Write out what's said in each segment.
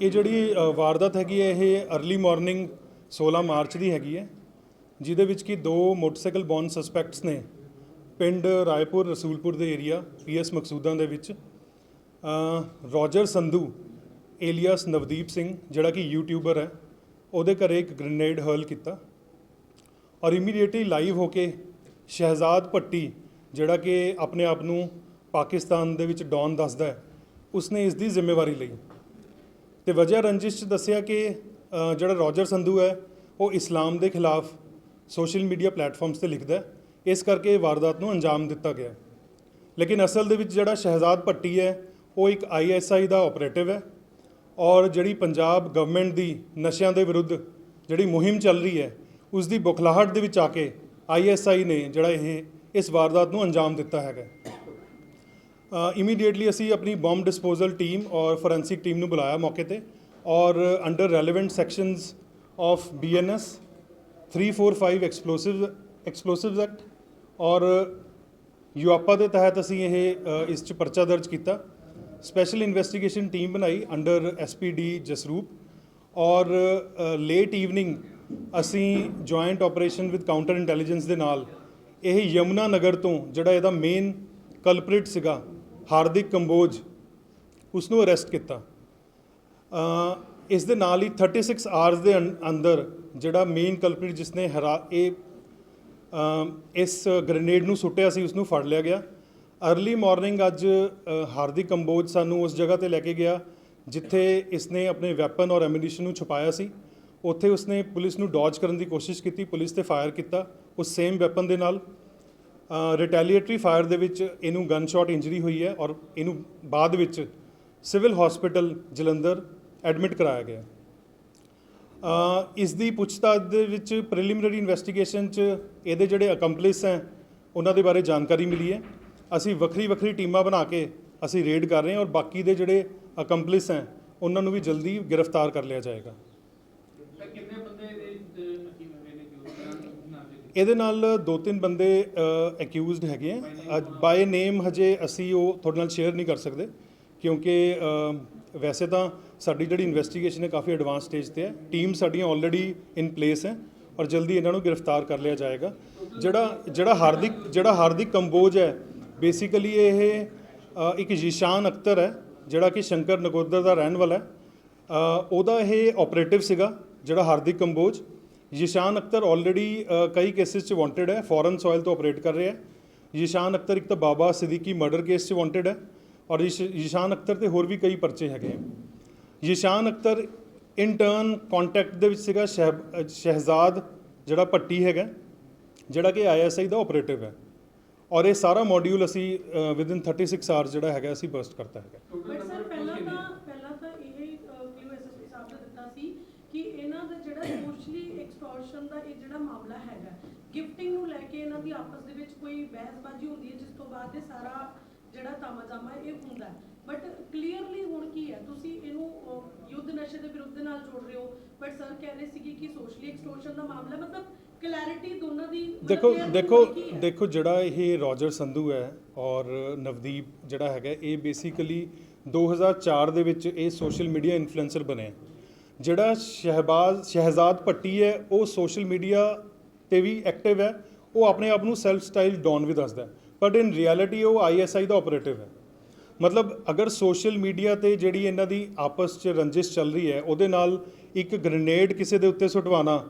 ਇਹ ਜਿਹੜੀ ਅ, ਵਾਰਦਾਤ ਹੈਗੀ ਹੈ ਇਹ अर्ਲੀ ਮਾਰਨਿੰਗ 16 ਮਾਰਚ ਦੀ ਹੈਗੀ ਹੈ ਜਿਹਦੇ ਵਿੱਚ ਕਿ ਦੋ ਮੋਟਰਸਾਈਕਲ ਬੌਨ ਸਸਪੈਕਟਸ ਨੇ ਪਿੰਡ ਰਾਏਪੁਰ ਰਸੂਲਪੁਰ ਦੇ ਏਰੀਆ ਪੀਐਸ ਮਕਸੂਦਾਂ ਦੇ ਵਿੱਚ। ਅ, ਰੋਜਰ ਸੰਧੂ ਏਲੀਅਸ ਨਵਦੀਪ ਸਿੰਘ ਜਿਹੜਾ ਕਿ ਯੂਟਿਊਬਰ ਹੈ ਉਹਦੇ ਘਰੇ ਇੱਕ ਗ੍ਰੇਨੇਡ ਹਰਲ ਕੀਤਾ ਔਰ ਇਮੀਡੀਏਟਲੀ ਲਾਈਵ ਹੋ ਕੇ ਸ਼ਹਿਜ਼ਾਦ ਭੱਟੀ ਜਿਹੜਾ ਕਿ ਆਪਣੇ ਆਪ ਨੂੰ ਪਾਕਿਸਤਾਨ ਦੇ ਵਿੱਚ ਡੌਨ ਦੱਸਦਾ ਹੈ ਉਸਨੇ ਇਸ ਦੀ ਜ਼ਿੰਮੇਵਾਰੀ ਲਈ। ਤੇ ਵਜ੍ਹਾ ਰੰਜਿਸ਼ 'ਚ ਦੱਸਿਆ ਕਿ ਅ, ਜਿਹੜਾ ਰੋਜਰ ਸੰਧੂ ਹੈ ਉਹ ਇਸਲਾਮ ਦੇ ਖਿਲਾਫ ਸੋਸ਼ਲ ਮੀਡੀਆ ਪਲੇਟਫਾਰਮਸ ਤੇ ਲਿਖਦਾ ਹੈ। ਇਸ ਕਰਕੇ ਇਹ ਵਾਰਦਾਤ ਨੂੰ ਅੰਜਾਮ ਦਿੱਤਾ ਗਿਆ ਲੇਕਿਨ ਅਸਲ ਦੇ ਵਿੱਚ ਜਿਹੜਾ ਸ਼ਹਿਜ਼ਾਦ ਭੱਟੀ ਹੈ ਉਹ ਇੱਕ ਆਈਐਸਆਈ ਦਾ ਆਪਰੇਟਿਵ ਹੈ ਔਰ ਜਿਹੜੀ ਪੰਜਾਬ ਗਵਰਨਮੈਂਟ ਦੀ ਨਸ਼ਿਆਂ ਦੇ ਵਿਰੁੱਧ ਜਿਹੜੀ ਮੁਹਿੰਮ ਚੱਲ ਰਹੀ ਹੈ ਉਸ ਦੀ ਬੁਖਲਾਹਟ ਦੇ ਵਿੱਚ ਆ ਕੇ ਆਈਐਸਆਈ ਨੇ ਜਿਹੜਾ ਇਹ ਇਸ ਵਾਰਦਾਤ ਨੂੰ ਅੰਜਾਮ ਦਿੱਤਾ ਹੈਗਾ ਇਮੀਡੀਏਟਲੀ ਅਸੀਂ ਆਪਣੀ ਬੰਬ ਡਿਸਪੋਜ਼ਲ ਟੀਮ ਔਰ ਫੋਰੈਂਸਿਕ ਟੀਮ ਨੂੰ ਬੁਲਾਇਆ ਮੌਕੇ ਤੇ ਔਰ under relevant sections of BNS 345 explosive explosive act ਔਰ ਯੂਆਪਾ ਦੇ ਤਹਿਤ ਅਸੀਂ ਇਹ ਇਸ 'ਚ ਪਰਚਾ ਦਰਜ ਕੀਤਾ। ਸਪੈਸ਼ਲ ਇਨਵੈਸਟੀਗੇਸ਼ਨ ਟੀਮ ਬਣਾਈ ਅੰਡਰ ਐਸਪੀਡੀ ਜਸਰੂਪ ਔਰ ਲੇਟ ਈਵਨਿੰਗ ਅਸੀਂ joint operation with counter intelligence ਦੇ ਨਾਲ ਇਹ ਯਮੁਨਾ ਨਗਰ ਤੋਂ ਜਿਹੜਾ ਇਹਦਾ ਮੇਨ ਕਲਪ੍ਰਿਟ ਸੀਗਾ ਹਾਰਦਿਕ ਕੰਬੋਜ ਉਸ ਨੂੰ ਅਰੈਸਟ ਕੀਤਾ ਇਸ ਦੇ ਨਾਲ ਹੀ 36 ਆਵਰਸ ਦੇ ਅੰ- ਅੰਦਰ ਜਿਹੜਾ ਮੇਨ ਕਲਪ੍ਰਿਟ ਜਿਸਨੇ ਹਰਾ, ਇਹ ਇਸ ਗ੍ਰੇਨੇਡ ਨੂੰ ਸੁੱਟਿਆ ਸੀ ਉਸ ਨੂੰ ਫੜ ਲਿਆ ਗਿਆ। अर्ਲੀ ਮਾਰਨਿੰਗ ਅੱਜ ਹਾਰਦਿਕ ਕੰਬੋਜ ਸਾਨੂੰ ਉਸ ਜਗ੍ਹਾ ਤੇ ਲੈ ਕੇ ਗਿਆ, ਜਿੱਥੇ ਇਸ ਨੇ ਆਪਣੇ ਵੈਪਨ ਔਰ ਐਮੂਨੀਸ਼ਨ ਨੂੰ ਛੁਪਾਇਆ ਸੀ। ਉੱਥੇ ਉਸਨੇ ਪੁਲਿਸ ਨੂੰ ਡੌਜ ਕਰਨ ਦੀ ਕੋਸ਼ਿਸ਼ ਕੀਤੀ, ਪੁਲਿਸ ਤੇ ਫਾਇਰ ਕੀਤਾ, ਉਸ ਸੇਮ ਵੈਪਨ ਦੇ ਨਾਲ। ਰਿਟੈਲੀਏਟਰੀ ਫਾਇਰ ਦੇ ਵਿੱਚ ਇਹਨੂੰ ਗਨ ਸ਼ਾਟ ਇੰਜਰੀ ਹੋਈ ਹੈ ਔਰ ਇਹਨੂੰ ਬਾਅਦ ਵਿੱਚ ਸਿਵਲ ਹਸਪੀਟਲ ਜਲੰਧਰ ਐਡਮਿਟ ਕਰਾਇਆ ਗਿਆ। ਇਸ ਦੀ ਪੁੱਛਤਾਛ ਦੇ ਵਿੱਚ ਪ੍ਰੀਲਿਮਿਨਰੀ ਇਨਵੈਸਟੀਗੇਸ਼ਨ 'ਚ ਇਹਦੇ ਜਿਹੜੇ ਅਕੰਪਲਿਸ ਹੈ, ਉਹਨਾਂ ਦੇ ਬਾਰੇ ਜਾਣਕਾਰੀ ਮਿਲੀ ਹੈ। ਅਸੀਂ ਵੱਖਰੀ ਵੱਖਰੀ ਟੀਮਾਂ ਬਣਾ ਕੇ ਅਸੀਂ ਰੇਡ ਕਰ ਰਹੇ ਹਾਂ ਔਰ ਬਾਕੀ ਦੇ ਜਿਹੜੇ ਅਕੰਪਲਿਸ ਹੈ, ਉਹਨਾਂ ਨੂੰ ਵੀ ਜਲਦੀ ਗ੍ਰਿਫਤਾਰ ਕਰ ਲਿਆ ਜਾਏਗਾ ਤਾਂ ਕਿੰਨੇ ਬੰਦੇ ਦੇ ਅਕੀਮ ਹੋਏ ਨੇ ਜੋ ਨਾਮ ਦੇ ਇਹਦੇ ਨਾਲ ਦੋ ਤਿੰਨ ਬੰਦੇ ਅਕਿਊਜ਼ਡ ਹੈਗੇ ਆ। ਬਾਏ ਨੇਮ ਹਜੇ ਅਸੀਂ ਉਹ ਤੁਹਾਡੇ ਨਾਲ ਸ਼ੇਅਰ ਨਹੀਂ ਕਰ ਸਕਦੇ ਕਿਉਂਕਿ ਅ, ਵੈਸੇ ਤਾਂ ਸਾਡੀ ਜਿਹੜੀ ਇਨਵੈਸਟੀਗੇਸ਼ਨ ਹੈ ਕਾਫੀ ਐਡਵਾਂਸ ਸਟੇਜ ਤੇ ਹੈ। ਟੀਮ ਸਾਡੀਆਂ ਆਲਰੇਡੀ ਇਨ ਪਲੇਸ ਹੈ ਔਰ ਜਲਦੀ ਇਹਨਾਂ ਨੂੰ ਗ੍ਰਿਫਤਾਰ ਕਰ ਲਿਆ ਜਾਏਗਾ। ਜਿਹੜਾ ਜਿਹੜਾ ਹਾਰਦਿਕ ਜਿਹੜਾ ਹਾਰਦਿਕ ਕੰਬੋਜ ਹੈ ਬੇਸਿਕਲੀ ਇਹ ਅ, ਇੱਕ ਜਿਸ਼ਾਨ ਅਖਤਰ ਹੈ ਜਿਹੜਾ ਕਿ ਸ਼ੰਕਰ ਨਗੋਦਰ ਦਾ ਰਹਿਣ ਵਾਲਾ ਹੈ। ਅ, ਉਹਦਾ ਇਹ ਆਪਰੇਟਿਵ ਸੀਗਾ ਜਿਹੜਾ ਹਾਰਦਿਕ ਕੰਬੋਜ। ਯਿਸ਼ਾਨ ਅਖਤਰ ਆਲਰੇਡੀ ਕਈ ਕੇਸਿਸ 'ਚ ਵਾਂਟਡ ਹੈ ਫੋਰਨ ਸੋਇਲ ਤੋਂ ਆਪਰੇਟ ਕਰ ਰਿਹਾ ਹੈ ਯਿਸ਼ਾਨ ਅਖਤਰ ਇੱਕ ਤਾਂ ਬਾਬਾ ਸਿੱਦੀਕੀ ਮਰਡਰ ਕੇਸ 'ਚ ਵਾਂਟਡ ਹੈ ਔਰ ਯਿਸ਼- ਯਿਸ਼ਾਨ ਅਖਤਰ ਤੇ ਹੋਰ ਵੀ ਕਈ ਪਰਚੇ ਹੈਗੇ ਆ Yishan Akhtar in turn contact ਦੇ ਵਿੱਚ ਸੀਗਾ ਸ਼ਹਿਜ਼ਾਦ ਜਿਹੜਾ ਭੱਟੀ ਹੈਗਾ ਜਿਹੜਾ ਕਿ ਆਈਐਸਆਈ ਦਾ ਆਪਰੇਟਿਵ ਹੈ ਔਰ ਇਹ ਸਾਰਾ ਮੋਡਿਊਲ ਅਸੀਂ ਵਿਦਿਨ 36 ਆਵਰਸ ਜਿਹੜਾ ਹੈਗਾ ਅਸੀਂ ਬਰਸਟ ਕਰਤਾ ਹੈਗਾ ਬਟ ਸਰ ਪਹਿਲਾਂ ਤਾਂ ਪਹਿਲਾਂ ਤਾਂ ਇਹ ਕਲਿਊ ਐਸਐਸਪੀ ਸਾਹਿਬ ਨੇ ਦਿੱਤਾ ਸੀ ਕਿ ਇਹਨਾਂ ਦਾ ਜਿਹੜਾ ਸੋਸ਼ਲੀ ਐਕਸਟੋਰਸ਼ਨ ਦਾ ਇਹ ਜਿਹੜਾ ਮਾਮਲਾ ਹੈਗਾ ਗਿਫਟਿੰਗ ਨੂੰ ਲੈ ਕੇ ਇਹਨਾਂ ਦੀ ਆਪਸ ਦੇ ਵਿੱਚ ਕੋਈ ਬਹਿਸਬਾਜ਼ੀ ਹੁੰਦੀ ਹੈ ਜਿਸ ਤੋਂ ਬਾਅਦ ਇਹ ਸਾਰਾ ਜਿਹੜਾ ਤਾਮਾਜ਼ਾਮਾ ਇਹ ਹੁੰਦਾ ਬਟ ਕਲੀਅਰਲੀ ਹੁਣ ਕੀ ਹੈ? ਤੁਸੀਂ ਇਹਨੂੰ ਯੁੱਧ ਨਸ਼ੇ ਦੇ ਵਿਰੁੱਧ ਨਾਲ ਜੋੜ ਰਹੇ ਹੋ ਬਟ ਸਰ ਕਹਿ ਰਹੇ ਸੀਗੇ ਕਿ ਸੋਸ਼ਲੀ ਐਕਸਟੋਰਸ਼ਨ ਦਾ ਮਾਮਲਾ ਮਤਲਬ ਕਲੈਰਿਟੀ ਦੋਨਾਂ ਦੀ ਦੇਖੋ ਦੇਖੋ? ਦੇਖੋ ਜਿਹੜਾ ਇਹ ਰੋਜਰ ਸੰਧੂ ਹੈ ਔਰ ਨਵਦੀਪ ਜਿਹੜਾ ਹੈਗਾ ਇਹ ਬੇਸਿਕਲੀ 2004 ਦੇ ਵਿੱਚ ਇਹ ਸੋਸ਼ਲ ਮੀਡੀਆ ਇਨਫਲੂਐਂਸਰ ਬਣੇ ਜਿਹੜਾ ਸ਼ਹਿਬਾਜ਼ ਸ਼ਹਿਜ਼ਾਦ ਭੱਟੀ ਹੈ ਉਹ ਸੋਸ਼ਲ ਮੀਡੀਆ ਤੇ ਵੀ ਐਕਟਿਵ ਹੈ ਉਹ ਆਪਣੇ ਆਪ ਨੂੰ ਸੈਲਫ ਸਟਾਈਲ ਡੌਨ ਵੀ ਦੱਸਦਾ ਹੈ। ਬਟ ਇਨ ਰਿਐਲਿਟੀ ਉਹ ਆਈਐਸਆਈ ਦਾ ਆਪਰੇਟਿਵ ਹੈ। ਮਤਲਬ ਅਗਰ ਸੋਸ਼ਲ ਮੀਡੀਆ ਤੇ ਜਿਹੜੀ ਇਹਨਾਂ ਦੀ ਆਪਸ 'ਚ ਰੰਜਿਸ਼ ਚੱਲ ਰਹੀ ਹੈ, ਉਹਦੇ ਨਾਲ ਇੱਕ ਗ੍ਰੇਨੇਡ ਕਿਸੇ ਦੇ ਉੱਤੇ ਸੁਟਵਾਣਾ,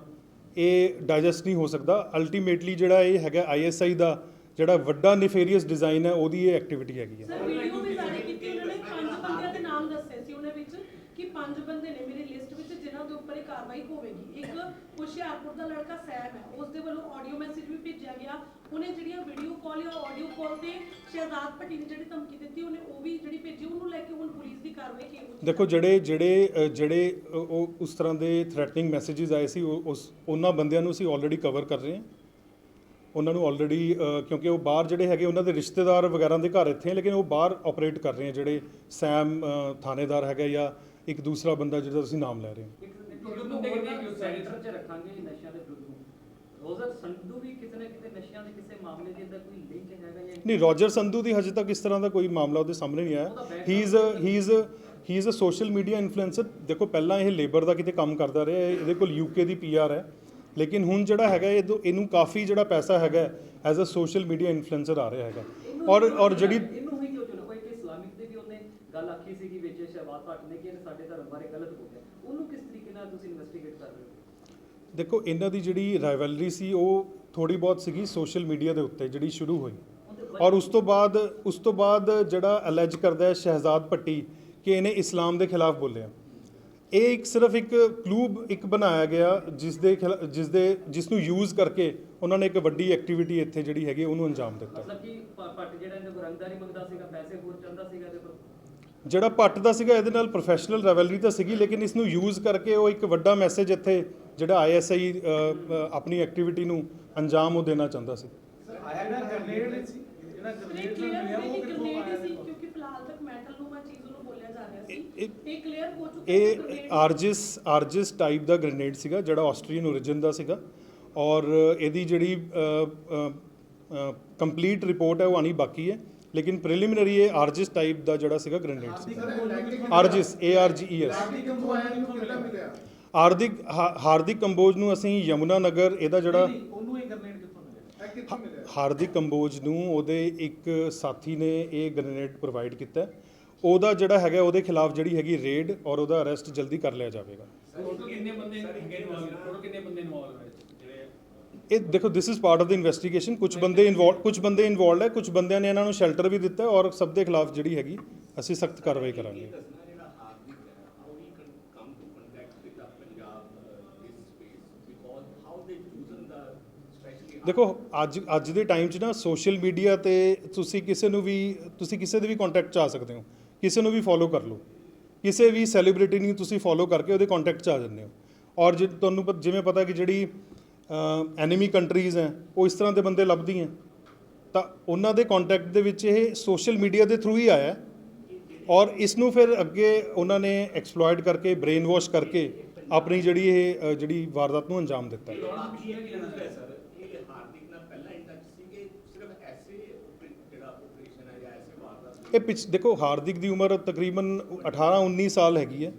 ਇਹ ਡਾਈਜੈਸਟ ਨਹੀਂ ਹੋ ਸਕਦਾ। ਅਲਟੀਮੇਟਲੀ ਜਿਹੜਾ ਇਹ ਹੈਗਾ ਆਈਐਸਆਈ ਦਾ ਜਿਹੜਾ ਵੱਡਾ ਨਿਫੇਰੀਅਸ ਡਿਜ਼ਾਈਨ ਹੈ, ਉਹਦੀ ਇਹ ਐਕਟੀਵਿਟੀ ਹੈਗੀ ਹੈ ਸਰ ਵੀਡੀਓ ਵੀ ਜਾਰੀ ਕੀਤੀ ਉਹਨਾਂ ਨੇ ਪੰਜ ਬੰਦਿਆਂ ਦੇ ਨਾਮ ਦੱਸੇ ਸੀ ਉਹਨੇ ਵਿੱਚ ਕਿ ਪੰਜ ਬੰਦੇ ਨੇ ਮੇਰੀ ਲਿਸਟ ਵਿੱਚ ਜਿਨ੍ਹਾਂ ਦੇ ਉੱਪਰ ਇਹ ਕਾਰਵਾਈ ਹੋਵੇਗੀ ਇੱਕ ਹੁਸ਼ਿਆਰਪੁਰ ਦਾ ਲੜਕਾ ਸੈਮ ਹੈ। ਉਸ ਦੇ ਵੱਲੋਂ ਆਡੀਓ ਮੈਸੇਜ ਵੀ ਭੇਜਿਆ ਗਿਆ। ਉਹਨੇ ਜਿਹੜੀਆਂ ਵੀਡੀਓ ਕਾਲ ਜਾਂ ਆਡੀਓ ਕਾਲ ਤੇ ਸ਼ਹਿਜ਼ਾਦ ਭੱਟੀ ਨੇ ਜਿਹੜੀ ਧਮਕੀ ਦਿੱਤੀ ਉਹਨੇ ਉਹ ਵੀ ਜਿਹੜੀ ਭੇਜੀ ਉਹਨੂੰ ਲੈ ਕੇ ਹੁਣ ਪੁਲਿਸ ਦੀ ਕਾਰਵਾਈ ਕੀ ਹੋਈ? ਦੇਖੋ ਜਿਹੜੇ ਜਿਹੜੇ ਜਿਹੜੇ ਉਹ ਉਸ ਤਰ੍ਹਾਂ ਦੇ ਥ੍ਰੈਟਨਿੰਗ ਮੈਸੇजेस ਆਏ ਸੀ ਉਹ- ਉਸ ਉਹਨਾਂ ਬੰਦਿਆਂ ਨੂੰ ਅਸੀਂ ਆਲਰੇਡੀ ਕਵਰ ਕਰ ਰਹੇ ਹਾਂ। ਉਹਨਾਂ ਨੂੰ ਆਲਰੇਡੀ ਕਿਉਂਕਿ ਉਹ ਬਾਹਰ ਜਿਹੜੇ ਹੈਗੇ ਉਹਨਾਂ ਦੇ ਰਿਸ਼ਤੇਦਾਰ ਵਗੈਰਾ ਦੇ ਘਰ ਇੱਥੇ ਹੈ ਲੇਕਿਨ ਉਹ ਬਾਹਰ ਆਪਰੇਟ ਕਰ ਰਹੇ ਹੈ ਜਿਹੜੇ ਸੈਮ ਥਾਣੇਦਾਰ ਹੈਗਾ ਜਾਂ ਇੱਕ ਦੂਸਰਾ ਬੰਦਾ ਜਿਹਦਾ ਤੁਸੀਂ ਨਾਮ ਲੈ ਰਹੇ ਹੋ। ਇੱਕ ਇੱਕ ਬੰਦੇ ਕਿ ਸੈਂਟਰ 'ਚ ਰੱਖਾਂਗੇ ਨਸ਼ਿਆਂ ਦੇ ਵਿਰੁੱਧ ਨੂੰ। ਰੋਜ਼ਰ ਸੰਧੂ ਵੀ ਕਿਤੇ ਨਾ ਕਿਤੇ ਨਸ਼ਿਆਂ ਦੇ ਕਿਸੇ ਮਾਮਲੇ ਦੇ ਅੰਦਰ ਕੋਈ ਲਿੰਕ ਹੈਗਾ ਜਾਂ ਨਹੀਂ ਰੋਜਰ ਸੰਧੂ ਦੀ ਹਜੇ ਤੱਕ ਇਸ ਤਰ੍ਹਾਂ ਦਾ ਕੋਈ ਮਾਮਲਾ ਉਹਦੇ ਸਾਹਮਣੇ ਨਹੀਂ ਆਇਆ। He is he is he is a social media influencer ਦੇਖੋ ਪਹਿਲਾਂ ਇਹ ਲੇਬਰ ਦਾ ਕਿਤੇ ਕੰਮ ਕਰਦਾ ਰਿਹਾ ਇਹ- ਇਹਦੇ ਕੋਲ ਯੂਕੇ ਦੀ ਪੀਆਰ ਹੈ। ਲੇਕਿਨ ਹੁਣ ਜਿਹੜਾ ਹੈਗਾ ਇਹਦੋਂ ਇਹਨੂੰ ਕਾਫੀ ਜਿਹੜਾ ਪੈਸਾ ਹੈਗਾ as a social media influencer ਆ ਰਿਹਾ ਹੈਗਾ। ਔਰ ਔਰ ਜਿਹੜੀ ਇਹਨੂੰ ਹੀ ਕਿਉਂ ਚੁਣਿਆ? ਕੋਈ ਕਿ ਇਸਲਾਮਿਕ ਦੇ ਵੀ ਉਹਨੇ ਗੱਲ ਆਖੀ ਭੱਟ ਨੇ ਕਿ ਇਹਨੇ ਸਾਡੇ ਧਰਮ ਬਾਰੇ ਗਲਤ ਬੋਲਿਆ। ਉਹਨੂੰ ਕਿਸ ਤਰੀਕੇ ਨਾਲ ਤੁਸੀਂ ਇਨਵੈਸਟੀਗੇਟ ਕਰ ਰਹੇ ਹੋ? ਦੇਖੋ ਇਹਨਾਂ ਦੀ ਜਿਹੜੀ ਰਾਈਵਲਰੀ ਸੀ ਉਹ ਥੋੜੀ ਬਹੁਤ ਸੀਗੀ ਸੋਸ਼ਲ ਮੀਡੀਆ ਦੇ ਉੱਤੇ ਜਿਹੜੀ ਸ਼ੁਰੂ ਹੋਈ। ਔਰ ਉਸ ਤੋਂ ਬਾਅਦ ਉਸ ਤੋਂ ਬਾਅਦ ਜਿਹੜਾ ਅਲੈਜ ਕਰਦਾ ਹੈ ਸ਼ਹਿਜ਼ਾਦ ਭੱਟੀ ਕਿ ਇਹਨੇ ਇਸਲਾਮ ਦੇ ਖਿਲਾਫ ਬੋਲਿਆ। ਇਹ ਇੱਕ ਸਿਰਫ ਇੱਕ ਕਲੂਬ ਇੱਕ ਬਣਾਇਆ ਗਿਆ ਜਿਸ ਦੇ ਜਿਸ ਦੇ ਜਿਸ ਨੂੰ ਯੂਜ਼ ਕਰਕੇ ਉਹਨਾਂ ਨੇ ਇੱਕ ਵੱਡੀ ਐਕਟੀਵਿਟੀ ਇੱਥੇ ਜਿਹੜੀ ਹੈਗੀ ਉਹਨੂੰ ਅੰਜਾਮ ਦਿੱਤਾ। ਮਤਲਬ ਕਿ ਭੱਟ ਜਿਹੜਾ ਕੋਲ ਰੰਗਦਾਰੀ ਮੰਗਦਾ ਸੀਗਾ ਪੈਸੇ ਹੋਰ ਚਾਹੁੰਦਾ ਸੀਗਾ ਕੋਲ। ਜਿਹੜਾ ਭੱਟ ਦਾ ਸੀਗਾ ਇਹਦੇ ਨਾਲ ਪ੍ਰੋਫੈਸ਼ਨਲ ਰਾਈਵਲਰੀ ਤਾਂ ਸੀਗੀ ਲੇਕਿਨ ਇਸ ਨੂੰ ਯੂਜ਼ ਕਰਕੇ ਉਹ ਇੱਕ ਵੱਡਾ ਮੈਸੇਜ ਇੱਥੇ ਜਿਹੜਾ ਆਈਐਸਆਈ ਆਪਣੀ ਐਕਟੀਵਿਟੀ ਨੂੰ ਅੰਜਾਮ ਉਹ ਦੇਣਾ ਚਾਹੁੰਦਾ ਸੀ। ਜਿਹੜਾ ਗ੍ਰਨੇਡ ਸੀ ਜਿਹੜਾ ਇਹ ਗ੍ਰਨੇਡ ਕਲੀਅਰ ਮਿਲਿਆ ਸੀ ਉਹ ਕਿ ਕਿੱਥੋਂ ਗ੍ਰੇਨੇਡ ਆਇਆ ਸੀ ਦੇਖੋ ਕਿਉਂਕਿ ਫਿਲਹਾਲ ਤੱਕ ਮੈਟਲ ਨੂੰ ਚੀਜ਼ ਨੂੰ ਬੋਲਿਆ ਜਾ ਰਿਹਾ ਸੀ। ਇਹ- ਕਲੀਅਰ ਹੋ ਚੁੱਕਾ ਇਹ ਆਰਜਿਸ ਆਰਜਿਸ ਟਾਈਪ ਦਾ ਗ੍ਰੇਨੇਡ ਸੀਗਾ ਜਿਹੜਾ ਆਸਟਰੀਅਨ origin ਦਾ ਸੀਗਾ। ਔਰ ਇਹਦੀ ਜਿਹੜੀ ਕੰਪਲੀਟ ਰਿਪੋਰਟ ਹੈ ਉਹ ਆਣੀ ਬਾਕੀ ਹੈ। ਲੇਕਿਨ ਪ੍ਰੀਲਿਮਿਨਰੀ ਇਹ ਆਰਜਿਸ ਟਾਈਪ ਦਾ ਜਿਹੜਾ ਸੀਗਾ ਗ੍ਰੇਨੇਡ ਸੀ। ਆਰਜਿਸ ਏ ਆਰ ਜੀ ਈ ਐਸ ਹਾਰਦਿਕ ਹਾਰਦਿਕ ਕੰਬੋਜ ਨੂੰ ਅਸੀਂ ਯਮੁਨਾ ਨਗਰ ਇਹਦਾ ਜਿਹੜਾ ਨਹੀਂ, ਉਹਨੂੰ ਇਹ ਗ੍ਰਨੇਡ ਕਿੱਥੋਂ ਮਿਲਿਆ? ਇਹ ਕਿੱਥੋਂ ਮਿਲਿਆ? ਹਾਰਦਿਕ ਕੰਬੋਜ ਨੂੰ ਉਹਦੇ ਇੱਕ ਸਾਥੀ ਨੇ ਇਹ ਗ੍ਰੇਨੇਡ ਪ੍ਰੋਵਾਈਡ ਕੀਤਾ। ਉਹਦਾ ਜਿਹੜਾ ਹੈਗਾ ਉਹਦੇ ਖਿਲਾਫ ਜਿਹੜੀ ਹੈਗੀ ਰੇਡ ਔਰ ਉਹਦਾ ਅਰੈਸਟ ਜਲਦੀ ਕਰ ਲਿਆ ਜਾਵੇਗਾ। ਕਿੰਨੇ ਬੰਦੇ ਕਿੰਨੇ ਬੰਦੇ ਇਨਵੋਲਵ ਹੈ ਜਿਹੜੇ ਇਹ ਦੇਖੋ this is part of the investigation ਕੁਝ ਬੰਦੇ ਇਨਵੋਲਵ ਕੁਝ ਬੰਦੇ ਇਨਵੋਲਵ ਹੈ ਕੁਝ ਬੰਦਿਆਂ ਨੇ ਇਹਨਾਂ ਨੂੰ ਸ਼ੈਲਟਰ ਵੀ ਦਿੱਤਾ ਔਰ ਸਭ ਦੇ ਖਿਲਾਫ ਜਿਹੜੀ ਹੈਗੀ ਅਸੀਂ ਸਖਤ ਕਾਰਵਾਈ ਕਰਾਂਗੇ। ਦੇਖੋ ਅੱਜ ਅੱਜ ਦੇ ਟਾਈਮ 'ਚ ਨਾ ਸੋਸ਼ਲ ਮੀਡੀਆ ਤੇ ਤੁਸੀਂ ਕਿਸੇ ਨੂੰ ਵੀ ਤੁਸੀਂ ਕਿਸੇ ਦੇ ਵੀ ਕੰਟੈਕਟ 'ਚ ਆ ਸਕਦੇ ਹੋ। ਕਿਸੇ ਨੂੰ ਵੀ ਫੋਲੋ ਕਰ ਲਓ। ਕਿਸੇ ਵੀ ਸੈਲੀਬ੍ਰਿਟੀ ਨੂੰ ਤੁਸੀਂ ਫੋਲੋ ਕਰਕੇ ਉਹਦੇ ਕੰਟੈਕਟ 'ਚ ਆ ਜਾਂਦੇ ਹੋ। ਔਰ ਜੇ ਤੁਹਾਨੂੰ ਪ- ਜਿਵੇਂ ਪਤਾ ਕਿ ਜਿਹੜੀ ਐਨੀਮੀ ਕੰਟਰੀਜ਼ ਹੈ ਉਹ ਇਸ ਤਰ੍ਹਾਂ ਦੇ ਬੰਦੇ ਲੱਭਦੀਆਂ। ਤਾਂ ਉਹਨਾਂ ਦੇ ਕੰਟੈਕਟ ਦੇ ਵਿੱਚ ਇਹ ਸੋਸ਼ਲ ਮੀਡੀਆ ਦੇ ਥਰੂ ਹੀ ਆਇਆ। ਹੈ। ਔਰ ਇਸ ਨੂੰ ਫਿਰ ਅੱਗੇ ਉਹਨਾਂ ਨੇ ਐਕਸਪਲੋਇਟ ਕਰਕੇ ਬ੍ਰੇਨ ਵਾਸ਼ ਕਰਕੇ ਆਪਣੀ ਜਿਹੜੀ ਇਹ ਜਿਹੜੀ ਵਾਰਦਾਤ ਨੂੰ ਅੰਜਾਮ ਦਿੱਤਾ। ਹੈ ਹੈ ਹੀ ਹੈ ਇਹ ਪਿਛ ਦੇਖੋ ਹਾਰਦਿਕ ਦੀ ਉਮਰ ਤਕਰੀਬਨ 18 19 ਸਾਲ ਹੈਗੀ ਹੈ।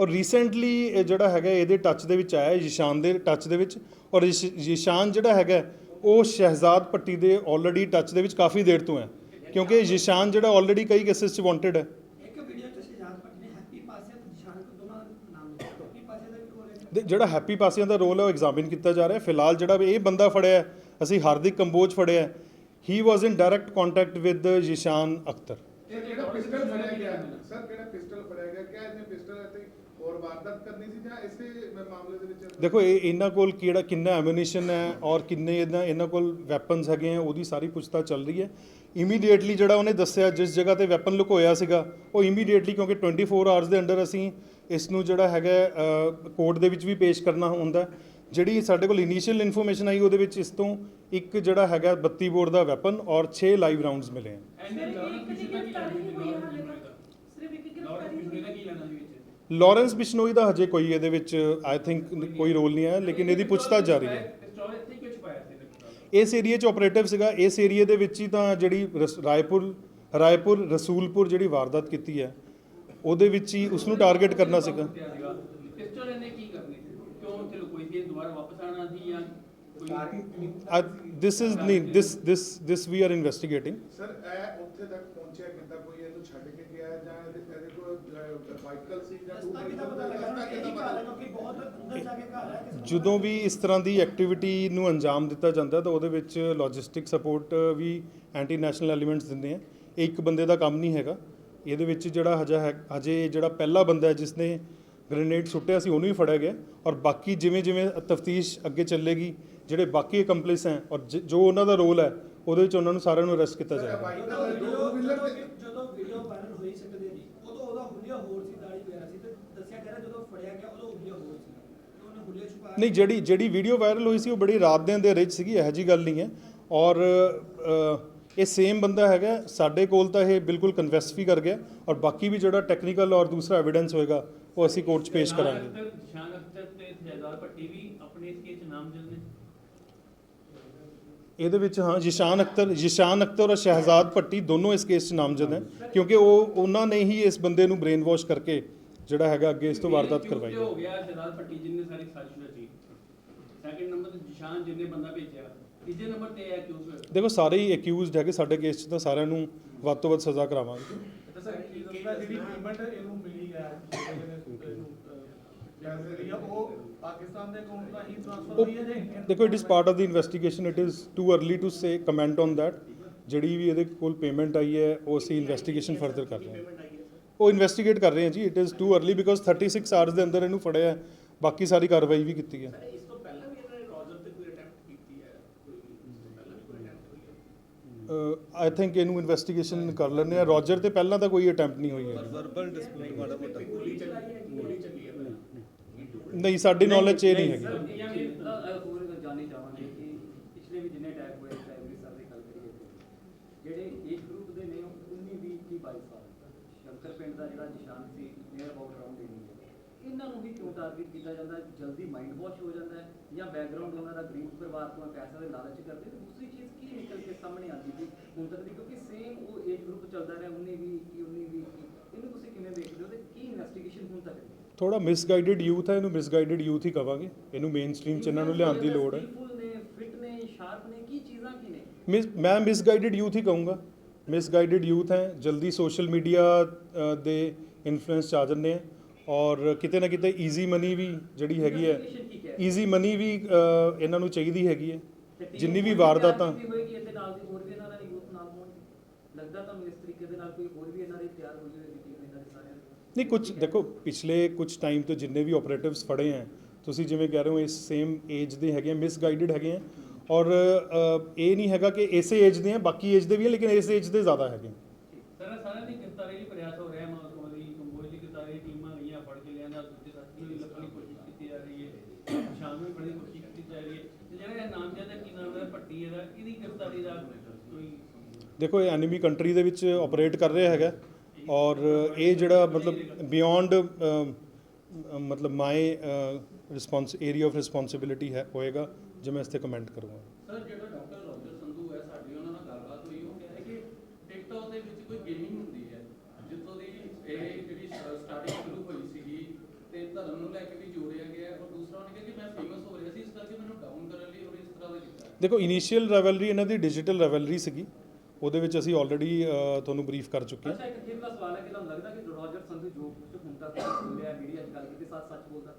ਔਰ ਰੀਸੈਂਟਲੀ ਇਹ ਜਿਹੜਾ ਹੈਗਾ ਇਹਦੇ ਟੱਚ ਦੇ ਵਿੱਚ ਆਇਆ ਯਿਸ਼ਾਨ ਦੇ ਟੱਚ ਦੇ ਵਿੱਚ। ਔਰ ਯਿਸ਼- ਯਿਸ਼ਾਨ ਜਿਹੜਾ ਹੈਗਾ ਉਹ ਸ਼ਹਿਜ਼ਾਦ ਪੱਟੀ ਦੇ ਆਲਰੇਡੀ ਟੱਚ ਦੇ ਵਿੱਚ ਕਾਫੀ ਦੇਰ ਤੋਂ ਹੈ। ਕਿਉਂਕਿ ਯਿਸ਼ਾਨ ਜਿਹੜਾ ਆਲਰੇਡੀ ਕਈ ਕੇਸਿਸ 'ਚ ਵਾਂਟਡ ਹੈ। ਇੱਕ ਵੀਡੀਓ ਚ ਸ਼ਹਿਜਾਦ ਭੱਟ ਨੇ ਹੈਪੀ ਪਾਸੇ ਤੇ ਨਿਸ਼ਾਨ ਕੋ ਦੋਨਾਂ ਦਾ ਨਾਮ ਲਿਖਿਆ। ਹੈਪੀ ਪਾਸੇ ਦਾ ਵੀ ਰੋਲ ਹੈ। ਦੇ- ਜਿਹੜਾ ਹੈਪੀ ਪਾਸਿਆਂ ਦਾ ਰੋਲ ਹੈ ਉਹ ਐਗਜ਼ਾਮਿਨ ਕੀਤਾ ਜਾ ਰਿਹਾ ਹੈ। ਫਿਲਹਾਲ ਜਿਹੜਾ ਇਹ ਬੰਦਾ ਫੜਿਆ ਅਸੀਂ ਹਾਰਦਿਕ ਕੰਬੋਜ ਫੜਿਆ ਹੀ। Was in direct contact with Yishan Akhtar. ਇਹ ਜਿਹੜਾ ਪਿਸਟਲ ਫੜਿਆ ਗਿਆ ਸਰ ਕਿਹੜਾ ਪਿਸਟਲ ਫੜਿਆ ਗਿਆ? ਕਿਆ ਇਹਨੇ ਹੋਰ ਵਾਰਦਾਤ ਕਰਨੀ ਸੀ ਜਾਂ ਇਸੇ ਮਾਮਲੇ ਦੇ ਵਿੱਚ ਦੇਖੋ ਇਹ ਇਹਨਾਂ ਕੋਲ ਕਿਹੜਾ ਕਿੰਨਾ ਐਮੂਨੀਸ਼ਨ ਹੈ ਔਰ ਕਿੰਨੇ ਇਹਨਾਂ ਇਹਨਾਂ ਕੋਲ ਵੈਪਨਸ ਹੈਗੇ ਆ ਉਹਦੀ ਸਾਰੀ ਪੁੱਛਤਾਛ ਚੱਲ ਰਹੀ ਹੈ। ਇਮੀਡੀਏਟਲੀ ਜਿਹੜਾ ਉਹਨੇ ਦੱਸਿਆ ਜਿਸ ਜਗ੍ਹਾ ਤੇ ਵੈਪਨ ਲੁਕੋਇਆ ਸੀਗਾ ਉਹ ਇਮੀਡੀਏਟਲੀ ਕਿਉਂਕਿ 24 ਆਵਰਸ ਦੇ ਅੰਡਰ ਅਸੀਂ ਇਸ ਨੂੰ ਜਿਹੜਾ ਹੈਗਾ ਕੋਰਟ ਦੇ ਵਿੱਚ ਵੀ ਪੇਸ਼ ਕਰਨਾ ਹੁੰਦਾ। ਜਿਹੜੀ ਸਾਡੇ ਕੋਲ ਇਨੀਸ਼ੀਅਲ ਇਨਫੋਰਮੇਸ਼ਨ ਆਈ ਉਹਦੇ ਵਿੱਚ ਇਸ ਤੋਂ ਇੱਕ ਜਿਹੜਾ ਹੈਗਾ 32 ਬੋਰ ਦਾ ਵੈਪਨ ਔਰ 6 ਲਾਈਵ ਰਾਉਂਡਸ ਮਿਲੇ ਹਨ ਸਿਰਫ ਲਾਰੈਂਸ ਬਿਸ਼ਨੋਈ ਦਾ ਹਜੇ ਕੋਈ ਇਹਦੇ ਵਿੱਚ ਆਈ ਥਿੰਕ ਕੋਈ ਰੋਲ ਨਹੀਂ ਹੈ ਲੇਕਿਨ ਇਹਦੀ ਪੁੱਛਤਾਛ ਜਾਰੀ ਹੈ। ਇਸ ਏਰੀਆ 'ਚ ਆਪਰੇਟਿਵ ਸੀਗਾ। ਇਸ ਏਰੀਆ ਦੇ ਵਿੱਚ ਹੀ ਤਾਂ ਜਿਹੜੀ ਰਸ- ਰਾਏਪੁਰ ਰਾਏਪੁਰ, ਰਸੂਲਪੁਰ ਜਿਹੜੀ ਵਾਰਦਾਤ ਕੀਤੀ ਹੈ, ਉਹਦੇ ਵਿੱਚ ਹੀ ਉਸ ਨੂੰ ਟਾਰਗੇਟ ਕਰਨਾ ਸੀਗਾ। ਪਿਸਟਲ ਇਹਨੇ ਕੀ ਕਰਨੀ ਸੀ ਕਿਉਂ ਉੱਥੇ ਲੁਕੋਈ ਸੀ ਦੁਬਾਰਾ ਵਾਪਸ ਆਣਾ ਸੀ ਜਾਂ ਕੋਈ ਦਿਸ ਇਜ਼ ਨਹੀਂ this this this we are investigating sir ਇਹ ਉੱਥੇ ਤੱਕ ਪਹੁੰਚਿਆ ਕਿੱਦਾਂ? ਕੋਈ ਇਹਨੂੰ ਛੱਡ ਕੇ ਗਿਆ ਹੈ ਜਾਂ ਇਹਦੇ ਵਾਹੀਕਲ ਸੀ ਜਾਂ ਰਸਤਾ ਕਿੱਦਾਂ ਪਤਾ ਲੱਗਾ ਕਿ ਇਹ ਘਰ ਹੈ ਕਿਉਂਕਿ ਬਹੁਤ ਅੰਦਰ ਜਾ ਕੇ ਘਰ ਹੈ ਕਿਸੇ ਜਦੋਂ ਵੀ ਇਸ ਤਰ੍ਹਾਂ ਦੀ ਐਕਟੀਵਿਟੀ ਨੂੰ ਅੰਜਾਮ ਦਿੱਤਾ ਜਾਂਦਾ ਤਾਂ ਉਹਦੇ ਵਿੱਚ ਲੌਜਿਸਟਿਕ ਸਪੋਰਟ ਵੀ ਐਂਟੀ ਨੈਸ਼ਨਲ ਐਲੀਮੈਂਟਸ ਦਿੰਦੇ ਆ। ਇਹ ਇੱਕ ਬੰਦੇ ਦਾ ਕੰਮ ਨਹੀਂ ਹੈਗਾ। ਇਹਦੇ ਵਿੱਚ ਜਿਹੜਾ ਹਜਾ ਹੈ, ਹਜੇ ਜਿਹੜਾ ਪਹਿਲਾ ਬੰਦਾ ਹੈ ਜਿਸ ਗ੍ਰੇਨੇਡ ਸੁੱਟਿਆ ਸੀ, ਉਹਨੂੰ ਹੀ ਫੜਿਆ ਗਿਆ। ਔਰ ਬਾਕੀ ਜਿਵੇਂ ਜਿਵੇਂ ਤਫਤੀਸ਼ ਅੱਗੇ ਚੱਲੇਗੀ, ਜਿਹੜੇ ਬਾਕੀ ਕੰਪਲਿਸ ਹੈ, ਔਰ ਜ- ਜੋ ਉਹਨਾਂ ਦਾ ਰੋਲ ਹੈ, ਉਹਦੇ ਵਿੱਚ ਉਹਨਾਂ ਨੂੰ ਸਾਰਿਆਂ ਨੂੰ ਅਰੈਸਟ ਕੀਤਾ ਜਾਏਗਾ। ਵਾਹੀਕਲ ਟੂ ਵੀਲਰ ਤੇ ਵੀਡੀਓ ਜਦੋਂ ਵੀਡੀਓ ਵਾਇਰਲ ਹੋਈ ਸਕਦੇ ਦੀ ਉਦੋਂ ਉਹਦਾ ਹੁਲੀਆ ਹੋਰ ਸੀ ਦਾੜੀ ਵਗੈਰਾ ਸੀ ਤੇ ਦੱਸਿਆ ਜਾ ਰਿਹਾ ਜਦੋਂ ਫੜਿਆ ਗਿਆ ਉਦੋਂ ਹੁਲੀਆ ਹੋਰ ਸੀ ਤੇ ਉਹਨੇ ਹੁਲੀਆ ਛੁਪਾਇਆ ਨਹੀਂ ਜਿਹੜੀ ਜਿਹੜੀ ਵੀਡੀਓ ਵਾਇਰਲ ਹੋਈ ਸੀ ਉਹ ਬੜੀ ਰਾਤ ਦੇ ਅੰਧੇਰੇ 'ਚ ਸੀਗੀ ਇਹੋ ਜੀ ਗੱਲ ਨਹੀਂ ਹੈ। ਔਰ ਇਹ ਸੇਮ ਬੰਦਾ ਹੈਗਾ ਸਾਡੇ ਕੋਲ ਤਾਂ ਇਹ ਬਿਲਕੁਲ ਕਨਫੈਸ ਵੀ ਕਰ ਗਿਆ ਔਰ ਬਾਕੀ ਵੀ ਜਿਹੜਾ ਟੈਕਨੀਕਲ ਔਰ ਦੂਸਰਾ ਐਵੀਡੈਂਸ ਹੋਏਗਾ ਉਹ ਅਸੀਂ ਕੋਰਟ 'ਚ ਪੇਸ਼ ਕਰਾਂਗੇ। ਸ਼ਾਨ ਅਖਤਰ ਤੇ ਸ਼ਹਿਜ਼ਾਦ ਭੱਟੀ ਵੀ ਆਪਣੇ ਇਸ ਕੇਸ 'ਚ ਨਾਮਜ਼ਦ ਨੇ। ਇਹਦੇ ਵਿੱਚ ਹਾਂ ਜਿਸ਼ਾਨ ਅਖਤਰ ਜਿਸ਼ਾਨ ਅਖਤਰ ਔਰ ਸ਼ਹਿਜ਼ਾਦ ਭੱਟੀ ਦੋਨੋਂ ਇਸ ਕੇਸ 'ਚ ਨਾਮਜ਼ਦ ਹੈ ਕਿਉਂਕਿ ਉਹ ਉਹਨਾਂ ਨੇ ਹੀ ਇਸ ਬੰਦੇ ਨੂੰ ਬ੍ਰੇਨ ਵਾਸ਼ ਕਰਕੇ ਜਿਹੜਾ ਹੈਗਾ ਅੱਗੇ ਇਸ ਤੋਂ ਵਾਰਦਾਤ ਕਰਵਾਈ ਹੋ ਹੈ ਗਿਆ ਸ਼ਹਿਜ਼ਾਦ ਪੱਟੀ ਜਿੰਨੇ ਸਾਰੀ ਸਾਜ਼ਿਸ਼ ਰਚੀ ਸੈਕਿੰਡ ਨੰਬਰ ਤੇ ਜਿਸ਼ਾਨ ਜਿੰਨੇ ਬੰਦਾ ਭੇਜਿਆ ਤੀਜੇ ਨੰਬਰ ਤੇ ਹੈ ਕਿਉਂ ਹੋਇਆ। ਦੇਖੋ ਸਾਰੇ ਹੀ ਅਕਿਊਜ਼ਡ ਹੈਗੇ ਸਾਡੇ ਕੇਸ 'ਚ ਤਾਂ ਸਾਰਿਆਂ ਨੂੰ ਵੱਧ ਤੋਂ ਵੱਧ ਸਜ਼ਾ ਕਰਾਵਾਂਗੇ। ਜਿਹੜੀ ਪੇਮੈਂਟ ਇਹਨੂੰ ਮਿਲੀ ਹੈ ਇਹਨੂੰ ਪੈਸੇ ਦੀ ਆ ਉਹ ਪਾਕਿਸਤਾਨ ਦੇ ਅਕਾਊਂਟ ਦਾ ਹੀ ਟ੍ਰਾਂਸਫਰ ਹੋਈ ਹੈ ਜਾਂ ਇੰਡੀਅਨ ਦੇਖੋ it is part of the investigation it is too early to say comment on that. ਜਿਹੜੀ ਵੀ ਇਹਦੇ ਕੋਲ ਪੇਮੈਂਟ ਆਈ ਹੈ ਉਹ ਅਸੀਂ ਇਨਵੈਸਟੀਗੇਸ਼ਨ ਫਰਦਰ ਕਰ ਰਹੇ ਹਾਂ। ਉਹ ਇਨਵੈਸਟੀਗੇਟ ਕਰ ਰਹੇ ਹਾਂ ਜੀ। It is too early because 36 hours ਦੇ ਅੰਦਰ ਇਹਨੂੰ ਫੜਿਆ ਹੈ। ਬਾਕੀ ਸਾਰੀ ਕਾਰਵਾਈ ਵੀ ਕੀਤੀ ਹੈ। ਇਸ ਤੋਂ ਪਹਿਲਾਂ ਵੀ ਇਹਨਾਂ ਨੇ ਰੋਜਰ ਤੇ ਕੋਈ ਅਟੈਂਪਟ ਕੀਤੀ ਹੈ? ਕੋਈ ਇਸ ਤੋਂ ਪਹਿਲਾਂ ਵੀ ਕੋਈ ਅਟੈਂਪਟ ਹੋਈ ਹੈ? ਆਈ ਥਿੰਕ ਇਹਨੂੰ ਇਨਵੈਸਟੀਗੇਸ਼ਨ ਕਰ ਲੈਂਦੇ ਆ ਰੋਜਰ ਤੇ ਪਹਿਲਾਂ ਤਾਂ ਕੋਈ ਅਟੈਂਪਟ ਨਹੀਂ ਹੋਈ ਹੈ। ਵਰਬਲ ਡਿਸਪਿਊਟ ਮਾੜਾ ਮੋਟਾ। ਗੋਲੀ ਚੱਲੀ ਗੋਲੀ ਚੱਲੀ ਹੈ ਪਹਿਲਾਂ ਨਹੀਂ। ਸਾਡੀ ਨੌਲੇਜ 'ਚ ਇਹ ਨਹੀਂ ਹੈਗੀ। ਸਰ ਇਹ ਵੀ ਤਾਂ, ਅ, ਹੋਰ ਜਾਣਨੀ ਚਾਹਾਂਗੇ ਕਿ ਪਿਛਲੇ ਵੀ ਜਿੰਨੇ ਅਟੈਕ ਹੋਏ ਚਾਹੇ ਅੰਮ੍ਰਿਤਸਰ ਦੀ ਗੱਲ ਕਰੀਏ। ਤੇ ਜਿਹੜੇ ਏਜ ਗਰੁੱਪ ਦੇ ਨੇ 19 20 21 22 ਸਾਲ ਸ਼ੰਕਰ ਪਿੰਡ ਦਾ ਜਿਹੜਾ ਨਿਸ਼ਾਨ ਸੀ ਨੀਅਰ ਅਬਾਊਟ ਅਰਾਊਂਡ ਇਹ ਇਹਨਾਂ ਨੂੰ ਵੀ ਕਿਉਂ ਟਾਰਗੇਟ ਕੀਤਾ ਜਾਂਦਾ? ਜਲਦੀ ਮਾਈਂਡ ਵਾਸ਼ ਹੋ ਜਾਂਦਾ ਹੈ ਜਾਂ ਬੈਕਗ੍ਰਾਉਂਡ ਉਹਨਾਂ ਦਾ ਗਰੀਬ ਪਰਿਵਾਰ ਤੋਂ ਪੈਸੇ ਦੇ ਲਾਲਚ ਕਰਦੇ ਤੇ ਦੂਸਰੀ ਚੀਜ਼ ਕੀ ਨਿਕਲ ਕੇ ਸਾਹਮਣੇ ਆਉਂਦੀ ਸੀ ਹੁਣ ਤੱਕ ਦੀ? ਕਿਉਂਕਿ ਸੇਮ ਉਹ ਏਜ ਗਰੁੱਪ ਚੱਲਦਾ ਰਿਹਾ 19 20 21 19 20 ਇਹਨੂੰ ਤੁਸੀਂ ਕਿਵੇਂ ਦੇਖਦੇ ਹੋ ਤੇ ਕੀ ਇਨਵੈਸਟੀਗੇਸ਼ਨ ਹੁਣ ਤੱਕ ਦੀ? ਥੋੜਾ ਮਿਸਗਾਈਡਡ ਯੂਥ ਹੈ ਇਹਨੂੰ ਮਿਸਗਾਈਡਡ ਯੂਥ ਹੀ ਕਵਾਂਗੇ। ਇਹਨੂੰ ਮੇਨ ਸਟ੍ਰੀਮ 'ਚ ਇਹਨਾਂ ਨੂੰ ਲਿਆਉਣ ਦੀ ਲੋੜ ਹੈ। ਫਿਟ ਨੇ ਸ਼ਾਰਪ ਨੇ ਕੀ ਚੀਜ਼ਾਂ ਕੀ ਨੇ? ਮਿਸ ਮੈਂ ਮਿਸਗਾਈਡਡ ਯੂਥ ਹੀ ਕਹੂੰਗਾ। ਮਿਸਗਾਈਡਡ ਯੂਥ ਹੈ ਜਲਦੀ ਸੋਸ਼ਲ ਮੀਡੀਆ ਦੇ ਇਨਫਲੂਐਂਸ 'ਚ ਆ ਜਾਂਦੇ ਆ ਔਰ ਕਿਤੇ ਨਾ ਕਿਤੇ ਈਜ਼ੀ ਮਨੀ ਵੀ ਜਿਹੜੀ ਹੈਗੀ ਹੈ ਈਜ਼ੀ ਮਨੀ ਵੀ ਇਹਨਾਂ ਨੂੰ ਚਾਹੀਦੀ ਹੈਗੀ ਹੈ ਜਿੰਨੀ ਵੀ ਵਾਰਦਾਤਾਂ ਨਹੀਂ ਕੁਝ ਦੇਖੋ ਪਿਛਲੇ ਕੁਝ ਟਾਈਮ ਤੋਂ ਜਿੰਨੇ ਵੀ ਆਪਰੇਟਿਵਸ ਫੜੇ ਹੈ ਤੁਸੀਂ ਜਿਵੇਂ ਕਹਿ ਰਹੇ ਹੋ ਇਸ ਸੇਮ ਏਜ ਦੇ ਹੈਗੇ ਆ ਮਿਸਗਾਈਡਡ ਹੈਗੇ ਆ ਔਰ ਇਹ ਨਹੀਂ ਹੈਗਾ ਕਿ ਇਸੇ ਏਜ ਦੇ ਆ ਬਾਕੀ ਏਜ ਦੇ ਵੀ ਆ ਲੇਕਿਨ ਇਸ ਏਜ ਦੇ ਜ਼ਿਆਦਾ ਹੈਗੇ ਸਰ ਸਾਰਿਆਂ ਦੀ ਗ੍ਰਿਫਤਾਰੀ ਲਈ ਪ੍ਰਯਾਸ ਹੋ ਰਿਹਾ ਮਾਸੂਮਾਂ ਦੀ ਕੰਬੋਜ ਦੀ ਗ੍ਰਿਫਤਾਰੀ ਟੀਮਾਂ ਗਈਆਂ ਫੜ ਕੇ ਲਿਆਂਦਾ ਦੂਜੇ ਸਾਥੀ ਨੂੰ ਲੱਭਣ ਦੀ ਕੋਸ਼ਿਸ਼ ਕੀਤੀ ਜਾ ਰਹੀ ਹੈ ਸ਼ਾਮ ਨੂੰ ਵੀ ਬੜੀ ਕੋਸ਼ਿਸ਼ ਕੀਤੀ ਜਾ ਰਹੀ ਹੈ। ਤੇ ਜਿਹੜਾ ਇਹ ਨਾਮ ਜ਼ਿਆਦਾ ਕੀ ਨਾਮ ਹੈ ਭੱਟੀ ਇਹਦਾ ਇਹਦੀ ਗ੍ਰਿਫਤਾਰੀ ਦਾ ਕੋਈ ਦੇਖੋ ਇਹ ਐਨੀਮੀ ਕੰਟਰੀ ਦੇ ਵਿੱਚ ਆਪਰੇਟ ਕਰ ਰਿਹਾ ਹੈਗਾ ਔਰ ਇਹ ਜਿਹੜਾ ਮਤਲਬ ਬਿਯੋਂਡ ਮਤਲਬ my response area of responsibility ਹੈ ਹੋਏਗਾ। ਜੇ ਮੈਂ ਇਸ ਤੇ ਕਮੈਂਟ ਕਰੂੰਗਾ। ਸਰ ਜਿਹੜਾ ਡਾਕਟਰ ਰੋਜਰ ਸੰਧੂ ਹੈ ਸਾਡੀ ਉਹਨਾਂ ਨਾਲ ਗੱਲਬਾਤ ਹੋਈ ਉਹ ਕਹਿੰਦੇ ਕਿ ਟਿਕਟੌਕ ਦੇ ਵਿੱਚ ਕੋਈ ਗੇਮਿੰਗ ਹੁੰਦੀ ਹੈ। ਜਿੱਥੋਂ ਦੀ ਇਹ ਜਿਹੜੀ ਸਟਾਰਟਿੰਗ ਸ਼ੁਰੂ ਹੋਈ ਸੀਗੀ ਤੇ ਧਰਮ ਨੂੰ ਲੈ ਕੇ ਵੀ ਜੋੜਿਆ ਗਿਆ। ਔਰ ਦੂਸਰਾ ਉਹਨੇ ਕਿਹਾ ਕਿ ਮੈਂ ਫੇਮਸ ਹੋ ਰਿਹਾ ਸੀ ਇਸ ਕਰਕੇ ਮੈਨੂੰ ਡਾਊਨ ਕਰਨ ਲਈ ਔਰ ਇਸ ਤਰ੍ਹਾਂ ਦਾ ਕੀਤਾ ਦੇਖੋ ਇਨੀਸ਼ੀਅਲ ਰੈਵਲਰੀ ਇਹਨਾਂ ਦੀ ਡਿਜੀਟਲ ਰੈਵਲਰੀ ਸੀਗੀ। ਉਹਦੇ ਵਿੱਚ ਅਸੀਂ ਆਲਰੇਡੀ ਤੁਹਾਨੂੰ ਬਰੀਫ ਕਰ ਚੁੱਕੇ ਹਾਂ। ਅੱਛਾ ਇੱਕ ਦਾ ਸਵਾਲ ਹੈ ਕਿ ਤੁਹਾਨੂੰ ਲੱਗਦਾ ਕਿ ਰੋਜਰ ਸੰਧੂ ਜੋ ਕੁਝ ਹੁਣ ਤੱਕ ਬੋਲਿਆ ਮੀਡੀਆ 'ਚ ਗੱਲ ਕੀਤੀ ਸੱਚ ਸੱਚ ਬੋਲਦਾ?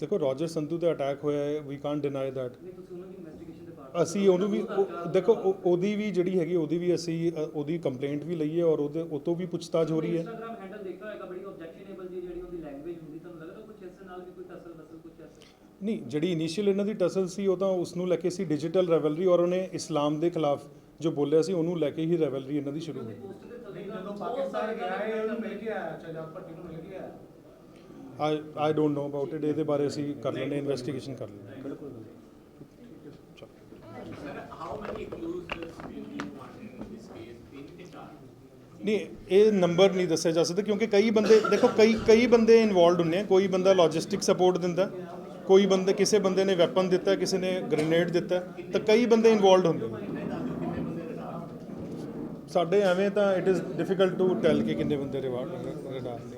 ਦੇਖੋ ਰੋਜਰ ਸੰਧੂ ਤੇ ਅਟੈਕ ਹੋਇਆ ਹੈ ਵੀ ਕਾਂਟ ਡਿਨਾਈ ਦੀ ਦੇ ਪਾਰਟ ਅਸੀਂ ਉਹਨੂੰ ਵੀ ਉਹ- ਦੇਖੋ ਉਹ- ਉਹਦੀ ਵੀ ਜਿਹੜੀ ਹੈਗੀ ਉਹਦੀ ਵੀ ਅਸੀਂ ਅ, ਉਹਦੀ ਕੰਪਲੇਂਟ ਵੀ ਲਈ ਹੈ ਔਰ ਉਹਦੇ ਉਹ ਤੋਂ ਵੀ ਪੁੱਛਤਾਛ ਹੋ ਰਹੀ ਹੈ। ਇੰਸਟਾਗ੍ਰam ਹੈਂਡਲ ਦੇਖਦਾ ਹੋਏਗਾ ਬੜੀ ਆਬਜੈਕਸ਼ਨੇਬਲ ਜੀ ਜਿਹੜੀ ਉਹਦੀ ਲੈਂਗੁਏਜ ਹੁੰਦੀ ਤੁਹਾਨੂੰ ਲੱਗਦਾ ਕੁਝ ਇਸ ਨਾਲ ਵੀ ਕੋਈ ਟਸਲ ਬਸਲ ਕੁਝ ਐਸਾ ਨਹੀਂ ਜਿਹੜੀ ਇਨੀਸ਼ੀਅਲ ਇਹਨਾਂ ਦੀ ਟਸਲ ਸੀ ਉਹ ਤਾਂ ਉਸ ਨੂੰ ਲੈ ਕੇ ਸੀ ਡਿਜੀਟਲ ਰੈਵਲਰੀ ਔਰ ਉਹਨੇ ਇਸਲਾਮ ਦੇ ਖਿਲਾਫ ਜੋ ਬੋਲਿਆ ਸੀ ਉਹਨੂੰ ਲੈ ਕੇ ਹੀ ਰੈਵਲਰੀ ਇਹਨਾਂ ਦੀ ਸ਼ੁਰੂ ਹੋਈ। ਪੋਸਟ ਦੇ ਥੱਲੇ ਜਦੋਂ ਪਾਕਿਸਤਾਨ ਗਿਆ ਹੈ ਉਹਨੂੰ ਮਿਲ ਆਇਆ ਸ਼ਹਿਜ਼ਾਦ ਭੱਟੀ ਨੂੰ ਮਿਲ ਆਇਆ I I don't know about it ਇਹਦੇ ਬਾਰੇ ਅਸੀਂ ਕਰ ਲੈਂਦੇ ਇਨਵੈਸਟੀਗੇਸ਼ਨ ਕਰ ਬਿਲਕੁਲ Qatar? ਨਹੀਂ ਇਹ ਨੰਬਰ ਨਹੀਂ ਦੱਸਿਆ ਜਾ ਸਕਦਾ ਕਿਉਂਕਿ ਕਈ ਬੰਦੇ ਦੇਖੋ ਕਈ ਕਈ ਬੰਦੇ ਇਨਵੋਲਡ ਹੁੰਦੇ ਆ। ਕੋਈ ਬੰਦਾ ਲੌਜਿਸਟਿਕ ਸਪੋਰਟ ਦਿੰਦਾ ਕੋਈ ਬੰਦੇ ਕਿਸੇ ਬੰਦੇ ਨੇ ਵੈਪਨ ਦਿੱਤਾ ਕਿਸੇ ਨੇ ਗ੍ਰੇਨੇਡ ਦਿੱਤਾ ਤਾਂ ਕਈ ਬੰਦੇ ਇਨਵੋਲਡ ਹੁੰਦੇ ਸਾਡੇ ਐਵੇਂ ਤਾਂ it is difficult to tell ਕਿ ਕਿੰਨੇ ਬੰਦੇ ਰਿਵਾਰਡ ਰਿਡਾਰ ਨੇ